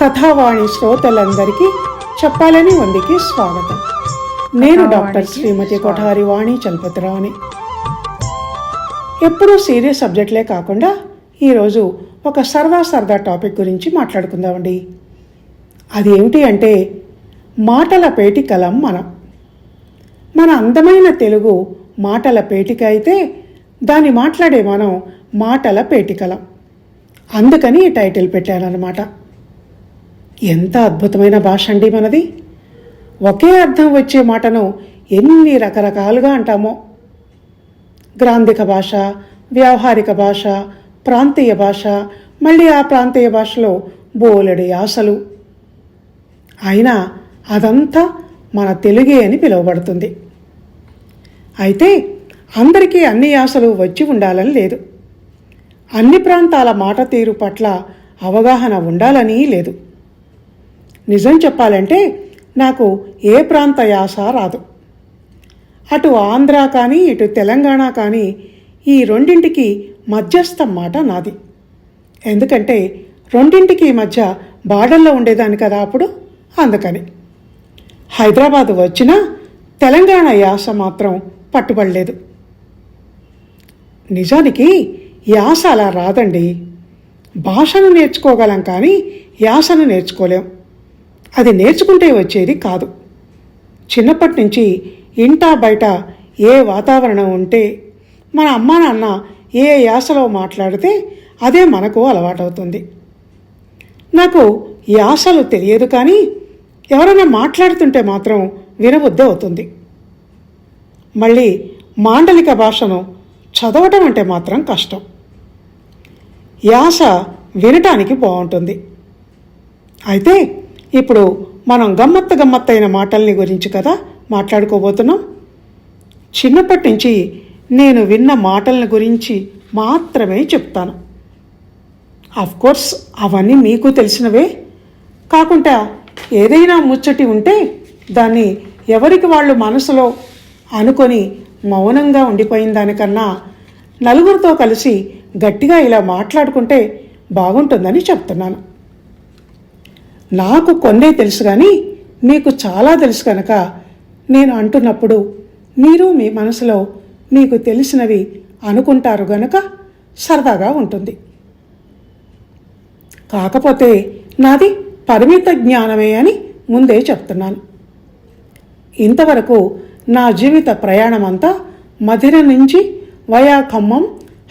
కథావాణి శ్రోతలందరికీ చెప్పాలని వందికి స్వాగతం. నేను డాక్టర్ శ్రీమతి కొఠారి వాణి చలపతిరావుని ఎప్పుడూ సీరియస్ సబ్జెక్టులే కాకుండా ఈరోజు ఒక సరదా సరదా టాపిక్ గురించి మాట్లాడుకుందామండి. అది ఏమిటి అంటే మాటల పేటికలం మనం. మన అందమైన తెలుగు మాటల పేటిక అయితే దాన్ని మాట్లాడే మనం మాటల పేటికలం అందుకని ఈ టైటిల్ పెట్టానన్నమాట. ఎంత అద్భుతమైన భాష అండి మనది. ఒకే అర్థం వచ్చే మాటను ఎన్ని రకరకాలుగా అంటామో. గ్రాంధిక భాష వ్యావహారిక భాష ప్రాంతీయ భాష మళ్ళీ ఆ ప్రాంతీయ భాషలో బోలెడు యాసలు. అయినా అదంతా మన తెలుగే అని పిలువబడుతుంది. అయితే అందరికీ అన్ని యాసలు వచ్చి ఉండాలని లేదు. అన్ని ప్రాంతాల మాట తీరు పట్ల అవగాహన ఉండాలని లేదు. నిజం చెప్పాలంటే నాకు ఏ ప్రాంత యాస రాదు. అటు ఆంధ్ర కానీ ఇటు తెలంగాణ కానీ ఈ రెండింటికి మధ్యస్థ మాట నాది. ఎందుకంటే రెండింటికి మధ్య బార్డర్లో ఉండేదాన్ని కదా అప్పుడు? అందుకని. హైదరాబాద్ వచ్చినా తెలంగాణ యాస మాత్రం పట్టుబడలేదు. నిజానికి యాస అలా రాదండి. భాషను నేర్చుకోగలం కానీ యాసను నేర్చుకోలేం. అది నేర్చుకుంటే వచ్చేది కాదు. చిన్నప్పటి నుంచి ఇంటా బయట ఏ వాతావరణం ఉంటే మన అమ్మ నాన్న ఏ యాసలో మాట్లాడితే అదే మనకు అలవాటవుతుంది. నాకు యాసలు తెలియదు కానీ ఎవరైనా మాట్లాడుతుంటే మాత్రం వినబుద్ధి అవుతుంది. మళ్ళీ మాండలిక భాషను చదవటం అంటే మాత్రం కష్టం. యాస వినటానికి బాగుంటుంది. అయితే ఇప్పుడు మనం గమ్మత్తు గమ్మత్తైన మాటల్ని గురించి కదా మాట్లాడుకోబోతున్నాం. చిన్నప్పటి నుంచి నేను విన్న మాటలను గురించి మాత్రమే చెప్తాను. కోర్స్ అవన్నీ మీకు తెలిసినవే. కాకుండా ఏదైనా ముచ్చటి ఉంటే దాన్ని ఎవరికి వాళ్ళు మనసులో అనుకొని మౌనంగా ఉండిపోయిన దానికన్నా నలుగురితో కలిసి గట్టిగా ఇలా మాట్లాడుకుంటే బాగుంటుందని చెప్తున్నాను. నాకు కొన్నే తెలుసు కానీ మీకు చాలా తెలుసు కనుక నేను అంటున్నప్పుడు మీరు మీ మనసులో మీకు తెలిసినవి అనుకుంటారు గనుక సరదాగా ఉంటుంది. కాకపోతే నాది పరిమిత జ్ఞానమే అని ముందే చెప్తున్నాను. ఇంతవరకు నా జీవిత ప్రయాణం అంతా మధిర నుంచి వయా ఖమ్మం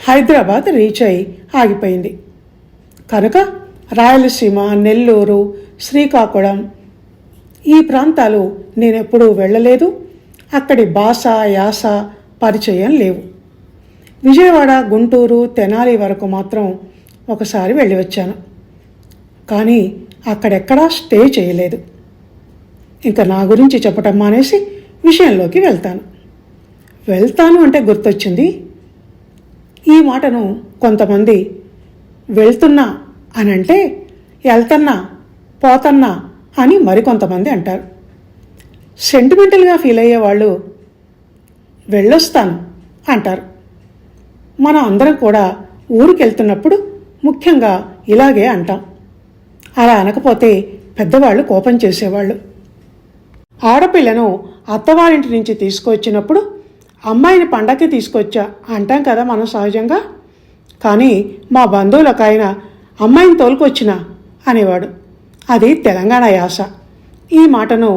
హైదరాబాద్ రీచ్ అయి ఆగిపోయింది. కనుక రాయలసీమ నెల్లూరు శ్రీకాకుళం. ఈ ప్రాంతాలు నేనెప్పుడూ వెళ్ళలేదు. అక్కడి భాష యాస పరిచయం లేవు. విజయవాడ గుంటూరు తెనాలి వరకు మాత్రం ఒకసారి వెళ్ళి వచ్చాను. కానీ అక్కడెక్కడా స్టే చేయలేదు. ఇంకా నా గురించి చెప్పటం మానేసి విషయంలోకి వెళ్తాను. వెళ్తాను అంటే గుర్తొచ్చింది. ఈ మాటను కొంతమంది వెళ్తున్నా అని అంటే పోతన్నా అని మరికొంతమంది అంటారు. సెంటిమెంటల్గా ఫీల్ అయ్యే వాళ్ళు వెళ్ళొస్తాను అంటారు. మనం అందరం కూడా ఊరికెళ్తున్నప్పుడు ముఖ్యంగా ఇలాగే అంటాం. అలా అనకపోతే పెద్దవాళ్ళు కోపం చేసేవాళ్ళు. ఆడపిల్లను అత్తవారింటి నుంచి తీసుకొచ్చినప్పుడు అమ్మాయిని పండక్కి తీసుకొచ్చా అంటాం కదా మనం సహజంగా. కానీ మా బంధువులకు ఆయన అమ్మాయిని తోలుకొచ్చిన అనేవాడు. అది తెలంగాణ యాస. ఈ మాటను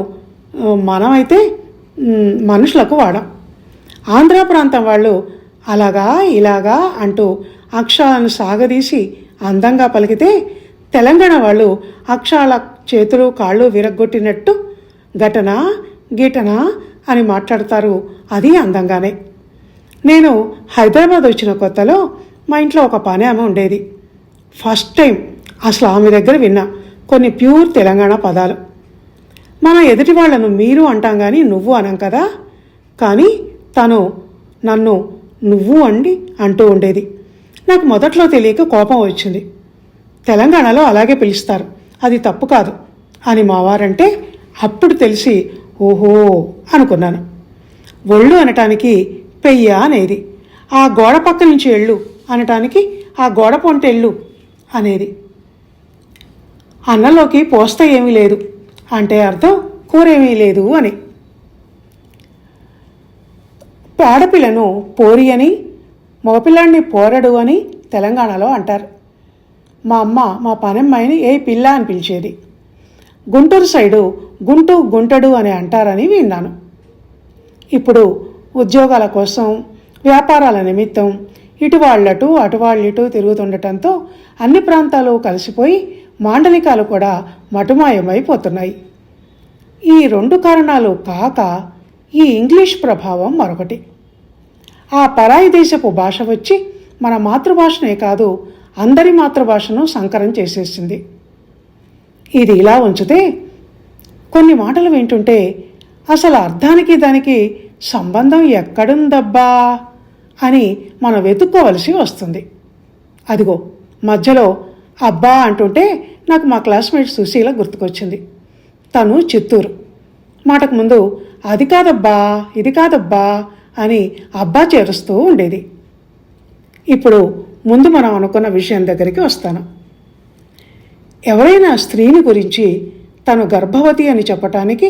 మనమైతే మనుషులకు వాడం. ఆంధ్ర ప్రాంతం వాళ్ళు అలాగా ఇలాగా అంటూ అక్షరాలను సాగదీసి అందంగా పలికితే తెలంగాణ వాళ్ళు అక్షరాల చేతులు కాళ్ళు విరగ్గొట్టినట్టు ఘటన గీటన అని మాట్లాడతారు. అది అందంగానే. నేను హైదరాబాద్ వచ్చిన కొత్తలో మా ఇంట్లో ఒక పని ఆమె ఉండేది. ఫస్ట్ టైం అసలు ఆమె దగ్గర విన్నా. కొన్ని ప్యూర్ తెలంగాణ పదాలు. మన ఎదుటి వాళ్ళను మీరు అంటాం కానీ నువ్వు అనం కదా? కానీ తను నన్ను నువ్వు అండి అంటూ ఉండేది. నాకు మొదట్లో తెలియక కోపం వచ్చింది. తెలంగాణలో అలాగే పిలుస్తారు. అది తప్పు కాదు. అని మావారంటే అప్పుడు తెలిసి ఓహో అనుకున్నాను. ఒళ్ళు అనటానికి పెయ్య అనేది ఆ గోడ పక్క నుంచి ఎళ్ళు అనటానికి ఆ గోడ పొంటెళ్ళు అనేది అన్నంలోకి పోస్త ఏమీ లేదు. అంటే అర్థం కూర ఏమీ లేదు అని. ఆడపిల్లను పోరి అని మగపిల్లాడిని పోరడు అని తెలంగాణలో అంటారు. మా అమ్మ మా పనమ్మాయిని ఏ పిల్ల అని పిలిచేది? గుంటూరు సైడు గుంటు గుంటడు అని అంటారని విన్నాను. ఇప్పుడు ఉద్యోగాల కోసం వ్యాపారాల నిమిత్తం ఇటు వాళ్ళటు అటు వాళ్ళిటు తిరుగుతుండటంతో అన్ని ప్రాంతాలు కలిసిపోయి మాండలికాలు కూడా మటుమాయమైపోతున్నాయి. ఈ రెండు కారణాలు కాక ఈ ఇంగ్లీష్ ప్రభావం మరొకటి. ఆ పరాయి దేశపు భాష వచ్చి మన మాతృభాషనే కాదు అందరి మాతృభాషను సంకరం చేసేసింది. ఇది ఇలా ఉంచితే కొన్ని మాటలు వింటుంటే అసలు అర్థానికి దానికి సంబంధం ఎక్కడుందబ్బా అని మనం వెతుక్కోవలసి వస్తుంది. అదిగో మధ్యలో అబ్బా అంటుంటే నాకు మా క్లాస్మేట్ సుశీల గుర్తుకొచ్చింది. తను చిత్తూరు. మాటకు ముందు అది కాదబ్బా ఇది కాదబ్బా అని అబ్బా చేరుస్తూ ఉండేది. ఇప్పుడు ముందు మనం అనుకున్న విషయం దగ్గరికి వస్తాను. ఎవరైనా స్త్రీని గురించి తను గర్భవతి అని చెప్పటానికి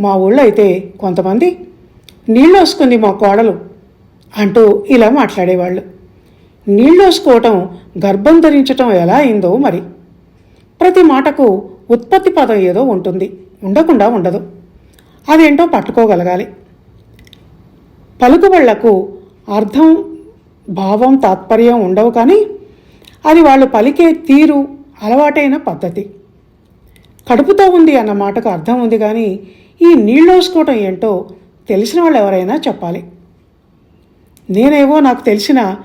మా ఊళ్ళో అయితే కొంతమంది నీళ్ళు వస్తుంది మా కోడలు అంటూ ఇలా మాట్లాడేవాళ్ళు. నీళ్ళు వసుకోవటం గర్భం ధరించటం ఎలా అయిందో మరి. ప్రతి మాటకు ఉత్పత్తి పదం ఏదో ఉంటుంది. ఉండకుండా ఉండదు. అదేంటో పట్టుకోగలగాలి. పలుకుబళ్ళకు అర్థం భావం తాత్పర్యం ఉండవు కానీ అది వాళ్ళు పలికే తీరు అలవాటైన పద్ధతి. కడుపుతో ఉంది అన్న మాటకు అర్థం ఉంది కానీ ఈ నీళ్ళోసుకోవటం ఏంటో తెలిసిన వాళ్ళు ఎవరైనా చెప్పాలి. నేనేవో నాకు తెలిసిన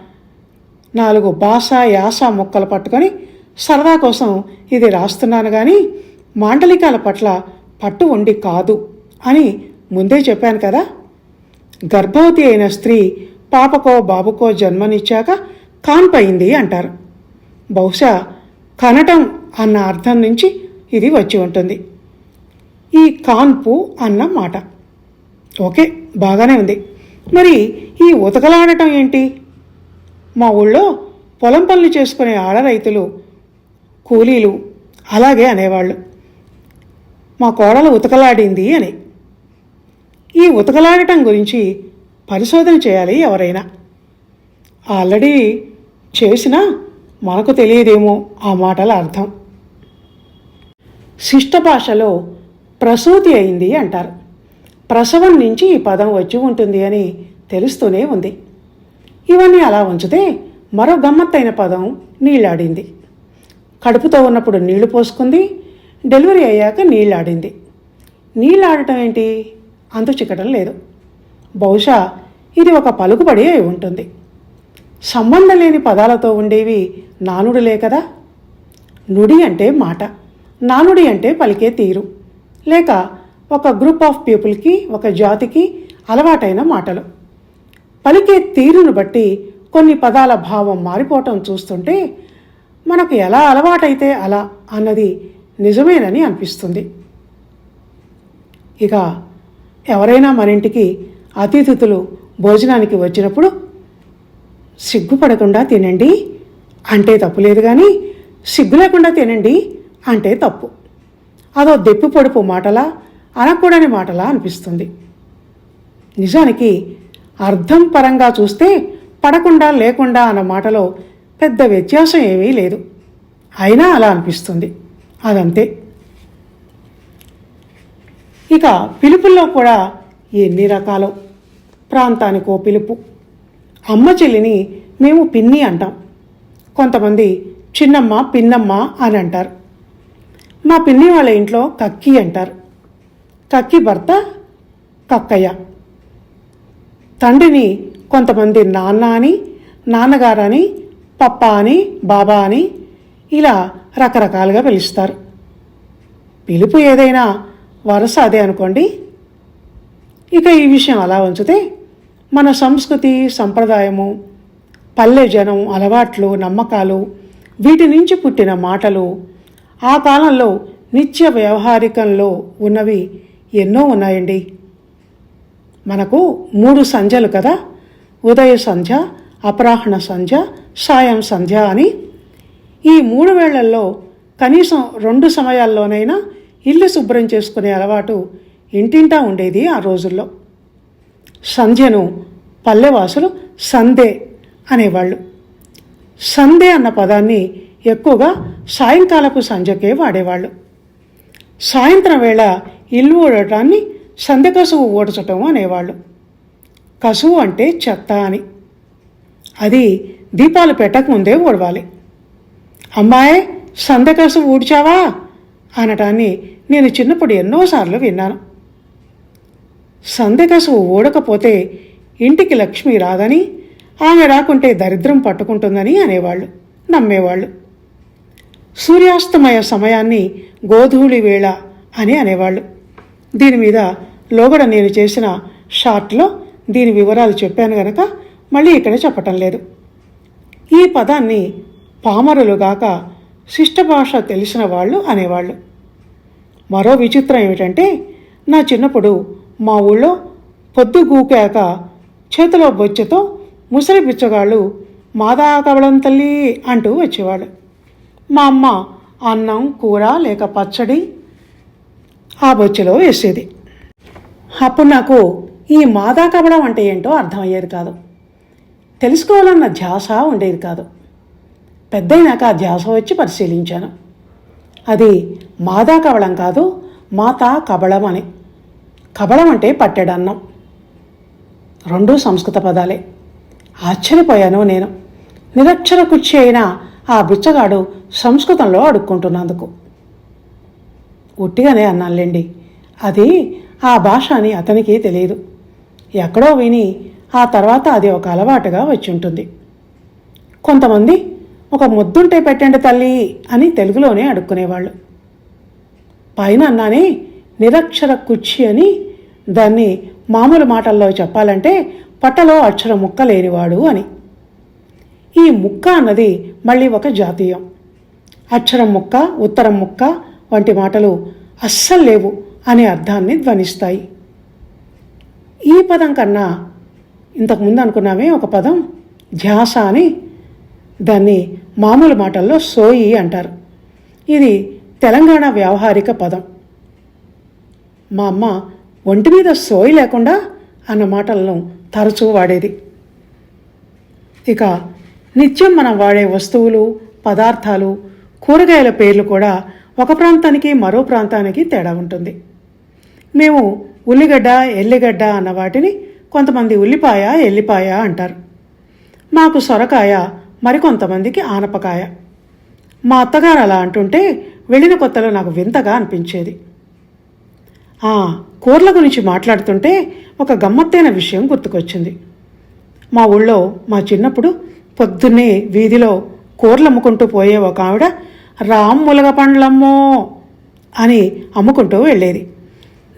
నాలుగు భాష యాస మొక్కలు పట్టుకొని సరదా కోసం ఇది రాస్తున్నాను కానీ మాండలికాల పట్ల పట్టు ఉండి కాదు అని ముందే చెప్పాను కదా. గర్భవతి అయిన స్త్రీ పాపకో బాబుకో జన్మనిచ్చాక కాన్పయింది అంటారు. బహుశా కనటం అన్న అర్థం నుంచి ఇది వచ్చి ఉంటుంది. ఈ కాన్పు అన్న మాట. ఓకే బాగానే ఉంది. మరి ఈ ఉతకలాడటం ఏంటి? మా ఊళ్ళో పొలం పనులు చేసుకునే ఆడ రైతులు కూలీలు అలాగే అనేవాళ్ళు. మా కోడలు ఉతకలాడింది అని. ఈ ఉతకలాడటం గురించి పరిశోధన చేయాలి ఎవరైనా. ఆల్రెడీ చేసినా మనకు తెలియదేమో ఆ మాటల అర్థం. శిష్ట భాషలో ప్రసూతి అయింది అంటారు. ప్రసవం నుంచి ఈ పదం వచ్చి ఉంటుంది అని తెలుస్తూనే ఉంది. ఇవన్నీ అలా ఉంచితే మరో గమ్మత్తైన పదం నీళ్ళాడింది కడుపుతో ఉన్నప్పుడు నీళ్ళు పోసుకుంది డెలివరీ అయ్యాక నీళ్ళాడింది నీళ్ళాడటం ఏంటి? అంతు చిక్కడం లేదు. బహుశా ఇది ఒక పలుకుబడి అయి ఉంటుంది. సంబంధం లేని పదాలతో ఉండేవి నానుడులే కదా? నుడి అంటే మాట నానుడి అంటే పలికే తీరు లేక ఒక గ్రూప్ ఆఫ్ పీపుల్కి ఒక జాతికి అలవాటైన మాటలు. పలికే తీరును బట్టి కొన్ని పదాల భావం మారిపోవటం చూస్తుంటే మనకు ఎలా అలవాటైతే అలా అన్నది నిజమేనని అనిపిస్తుంది. ఇక ఎవరైనా మన ఇంటికి అతిథులు భోజనానికి వచ్చినప్పుడు సిగ్గుపడకుండా తినండి అంటే తప్పు లేదు కానీ సిగ్గు లేకుండా తినండి అంటే తప్పు. అదో దెప్పి పొడుపు మాటలా అనకూడని మాటలా అనిపిస్తుంది. నిజానికి అర్థం పరంగా చూస్తే పడకుండా లేకుండా అన్న మాటలో పెద్ద వ్యత్యాసం ఏమీ లేదు. అయినా అలా అనిపిస్తుంది. అదంతే. ఇక పిలుపుల్లో కూడా ఎన్ని రకాలు. ప్రాంతానికో పిలుపు. అమ్మ చెల్లిని మేము పిన్ని అంటాం. కొంతమంది చిన్నమ్మ పిన్నమ్మ అని అంటారు. మా పిన్ని వాళ్ళ ఇంట్లో కక్కి అంటారు. కక్కి భర్త కక్కయ్య. తండ్రిని కొంతమంది నాన్న అని నాన్నగారని పప్ప అని బాబా అని ఇలా రకరకాలుగా పిలుస్తారు. పిలుపు ఏదైనా వరుస అదే అనుకోండి. ఇక ఈ విషయం అలా ఉంచితే మన సంస్కృతి సంప్రదాయము పల్లె జనం అలవాట్లు నమ్మకాలు వీటి నుంచి పుట్టిన మాటలు ఆ కాలంలో నిత్య వ్యవహారికంలో ఉన్నవి ఎన్నో ఉన్నాయండి. మనకు మూడు సంధ్యలు కదా? ఉదయ సంధ్య అపరాహ్న సంధ్య సాయం సంధ్య అని. ఈ మూడు వేళల్లో కనీసం రెండు సమయాల్లోనైనా ఇల్లు శుభ్రం చేసుకునే అలవాటు ఇంటింటా ఉండేది ఆ రోజుల్లో. సంధ్యను పల్లెవాసులు సందే అనేవాళ్ళు. సందే అన్న పదాన్ని ఎక్కువగా సాయంకాలపు సంధ్యకే వాడేవాళ్ళు. సాయంత్రం వేళ ఇల్లు ఊడటాన్ని సంధ్య కసువు ఊడ్చటం అనేవాళ్ళు. కసువు అంటే చెత్త అని. అది దీపాలు పెట్టకముందే ఊడవాలి. అమ్మాయి సంధ్య కసువు ఊడ్చావా? అనటాన్ని నేను చిన్నప్పుడు ఎన్నోసార్లు విన్నాను. సంధ్య కసువు ఊడకపోతే ఇంటికి లక్ష్మి రాదని ఆమె రాకుంటే దరిద్రం పట్టుకుంటుందని అనేవాళ్ళు నమ్మేవాళ్ళు. సూర్యాస్తమయ సమయాన్ని గోధూళి వేళ అని అనేవాళ్ళు. దీని మీద లోగడ నేను చేసిన షార్ట్లో దీని వివరాలు చెప్పాను గనక మళ్ళీ ఇక్కడ చెప్పటం లేదు. ఈ పదాన్ని పామరులుగాక శిష్ట భాష తెలిసిన వాళ్ళు అనేవాళ్ళు. మరో విచిత్రం ఏమిటంటే నా చిన్నప్పుడు మా ఊళ్ళో పొద్దు గూకాక చేతిలో బొచ్చెతో ముసలి పిచ్చగాళ్ళు మాదా కవళం తల్లి అంటూ వచ్చేవాళ్ళు. మా అమ్మ అన్నం కూర లేక పచ్చడి ఆ బొచ్చెలో వేసేది. అప్పుడు నాకు ఈ మాదా కవడం అంటే ఏంటో అర్థమయ్యేది కాదు. తెలుసుకోవాలన్న ధ్యాస ఉండేది కాదు. పెద్దయినాక ఆ ధ్యాస వచ్చి పరిశీలించాను. అది మాదా కవళం కాదు మాతా కబళం అని. కబళం అంటే పట్టెడన్నం. రెండూ సంస్కృత పదాలే. ఆశ్చర్యపోయాను నేను. నిరక్షర కుర్చీ అయిన ఆ బిచ్చగాడు సంస్కృతంలో అడుక్కుంటున్నందుకు. ఉట్టిగానే అన్నానులేండి. అది ఆ భాష అని అతనికి తెలియదు. ఎక్కడో విని ఆ తర్వాత అది ఒక అలవాటుగా వచ్చి ఉంటుంది కొంతమంది ఒక ముద్దుంటే పెట్టండి తల్లి అని తెలుగులోనే అడుక్కునేవాళ్ళు. పైన అన్నానే నిరక్షర కుచ్చి అని దాన్ని మామూలు మాటల్లో చెప్పాలంటే పట్టలో అక్షర ముక్క లేనివాడు అని. ఈ ముక్క అన్నది మళ్ళీ ఒక జాతీయం. అక్షరం ముక్క ఉత్తరం ముక్క వంటి మాటలు అస్సలు లేవు అనే అర్థాన్ని ధ్వనిస్తాయి. ఈ పదం కన్నా ఇంతకుముందు అనుకున్నామే ఒక పదం ధ్యాస అని. దాన్ని మామూలు మాటల్లో సోయి అంటారు. ఇది తెలంగాణ వ్యావహారిక పదం. మా అమ్మ ఒంటి మీద సోయి లేకుండా అన్న మాటలను తరచూ వాడేది. ఇక నిత్యం మనం వాడే వస్తువులు పదార్థాలు కూరగాయల పేర్లు కూడా ఒక ప్రాంతానికి మరో ప్రాంతానికి తేడా ఉంటుంది. మేము ఉల్లిగడ్డ ఎల్లిగడ్డ అన్న వాటిని కొంతమంది ఉల్లిపాయ ఎల్లిపాయ అంటారు. మాకు సొరకాయ మరికొంతమందికి ఆనపకాయ. మా అత్తగారు అలా అంటుంటే వెళ్ళిన కొత్తలో నాకు వింతగా అనిపించేది. ఆ కూరల గురించి మాట్లాడుతుంటే ఒక గమ్మత్తైన విషయం గుర్తుకొచ్చింది. మా ఊళ్ళో మా చిన్నప్పుడు పొద్దున్నే వీధిలో కూరలు అమ్ముకుంటూ పోయే ఒక ఆవిడ రామ్ ములగ పండ్లమ్మో అని అమ్ముకుంటూ వెళ్ళేది.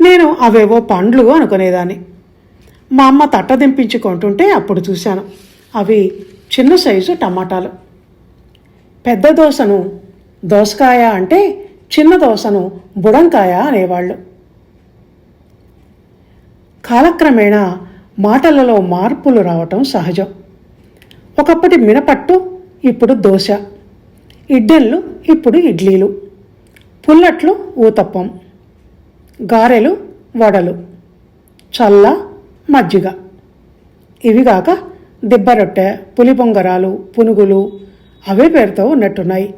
నేను అవేవో పండ్లు అనుకునేదాన్ని. మా అమ్మ తట్ట దింపించుకుంటుంటే అప్పుడు చూశాను. అవి చిన్న సైజు టమాటాలు. పెద్ద దోశను దోసకాయ అంటే చిన్న దోశను బుడంకాయ అనేవాళ్ళు. కాలక్రమేణా మాటలలో మార్పులు రావటం సహజం. ఒకప్పటి మినపట్టు ఇప్పుడు దోశ. ఇడ్డెళ్ళు ఇప్పుడు ఇడ్లీలు. పుల్లట్లు ఊతప్పం. గారెలు వడలు. చల్ల మజ్జిగ. ఇవిగాక దిబ్బరొట్టె పులిపొంగరాలు పునుగులు అవే పేరుతో ఉన్నట్టున్నాయి.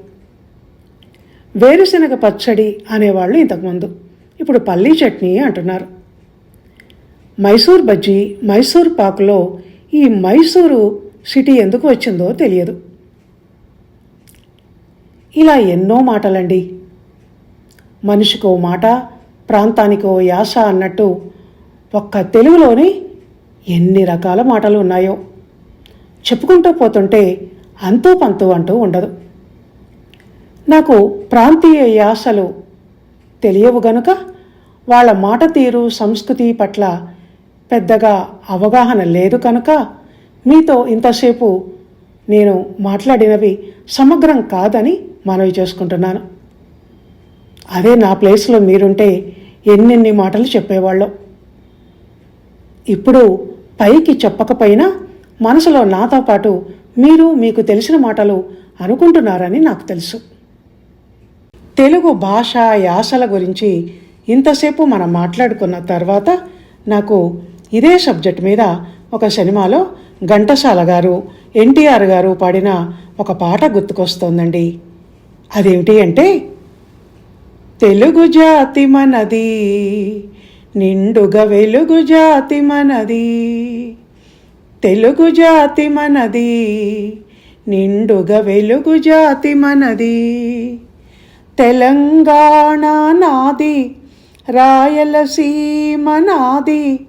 వేరుశనగ పచ్చడి అనేవాళ్ళు ఇంతకుముందు. ఇప్పుడు పల్లీ చట్నీ అంటున్నారు. మైసూర్ బజ్జీ మైసూర్ పాకులో ఈ మైసూరు సిటీ ఎందుకు వచ్చిందో తెలియదు. ఇలా ఎన్నో మాటలండి. మనిషికో మాట ప్రాంతానికో యాస అన్నట్టు ఒక్క తెలుగులోనే ఎన్ని రకాల మాటలు ఉన్నాయో. చెప్పుకుంటూ పోతుంటే అంతూ పంతు అంటూ ఉండదు. నాకు ప్రాంతీయ యాసలు తెలియవు గనుక వాళ్ళ మాట తీరు సంస్కృతి పట్ల పెద్దగా అవగాహన లేదు కనుక మీతో ఇంతసేపు నేను మాట్లాడినవి సమగ్రం కాదని మనవి చేసుకుంటున్నాను. అదే నా ప్లేస్లో మీరుంటే ఎన్నెన్ని మాటలు చెప్పేవాళ్ళం. ఇప్పుడు పైకి చెప్పకపోయినా మనసులో నాతో పాటు మీరు మీకు తెలిసిన మాటలు అనుకుంటున్నారని నాకు తెలుసు. తెలుగు భాష యాసల గురించి ఇంతసేపు మనం మాట్లాడుకున్న తర్వాత నాకు ఇదే సబ్జెక్ట్ మీద ఒక సినిమాలో ఘంటసాల గారు ఎన్టీఆర్ గారు పాడిన ఒక పాట గుర్తుకొస్తోందండి. అదేమిటి అంటే తెలుగు జాతి మనది నిండుగా వెలుగు జాతి మనది తెలుగు జాతి మనది నిండుగా వెలుగు జాతి మనది. తెలంగాణ నాది రాయలసీమ నాది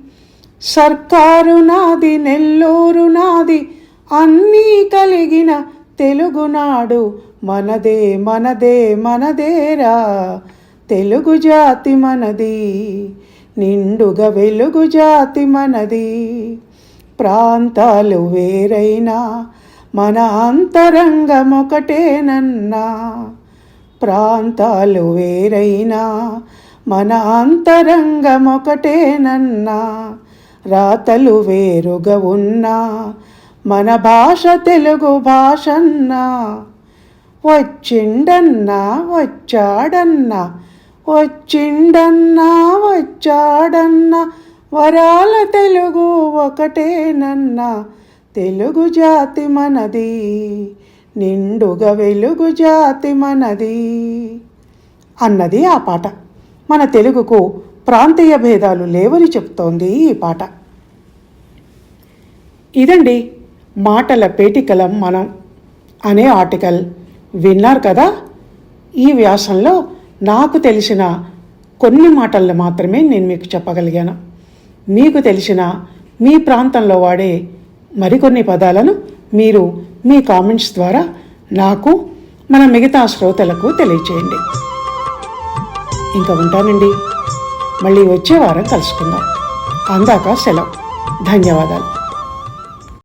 సర్కారు నాది నెల్లూరు నాది అన్నీ కలిగిన తెలుగునాడు మనదే మనదే మనదేరా తెలుగు జాతి మనది నిండుగా వెలుగు జాతి మనది. ప్రాంతాలు వేరైనా మన అంతరంగం ఒకటేనన్నా. ప్రాంతాలు వేరైనా మన అంతరంగం ఒకటేనన్నా. రాతలు వేరుగా ఉన్నా మన భాష తెలుగు భాషన్నా వచ్చిండన్నా వచ్చాడన్నా వచ్చిండన్నా వచ్చాడన్నా వరాల తెలుగు ఒకటేనన్నా తెలుగు జాతి మనది నిండుగా వెలుగు జాతి మనది అన్నది ఆ పాట. మన తెలుగుకు ప్రాంతీయ భేదాలు లేవని చెప్తోంది ఈ పాట. ఇదండి మాటల పేటికలం మనం అనే ఆర్టికల్. విన్నారు కదా? ఈ వ్యాసంలో నాకు తెలిసిన కొన్ని మాటలను మాత్రమే నేను మీకు చెప్పగలిగాను. మీకు తెలిసిన మీ ప్రాంతంలో వాడే మరికొన్ని పదాలను మీరు మీ కామెంట్స్ ద్వారా నాకు మన మిగతా శ్రోతలకు తెలియచేయండి. ఇంకా ఉంటానండి. మళ్ళీ వచ్చే వారం కలుసుకుందాం. అందాక సెలవు. ధన్యవాదాలు.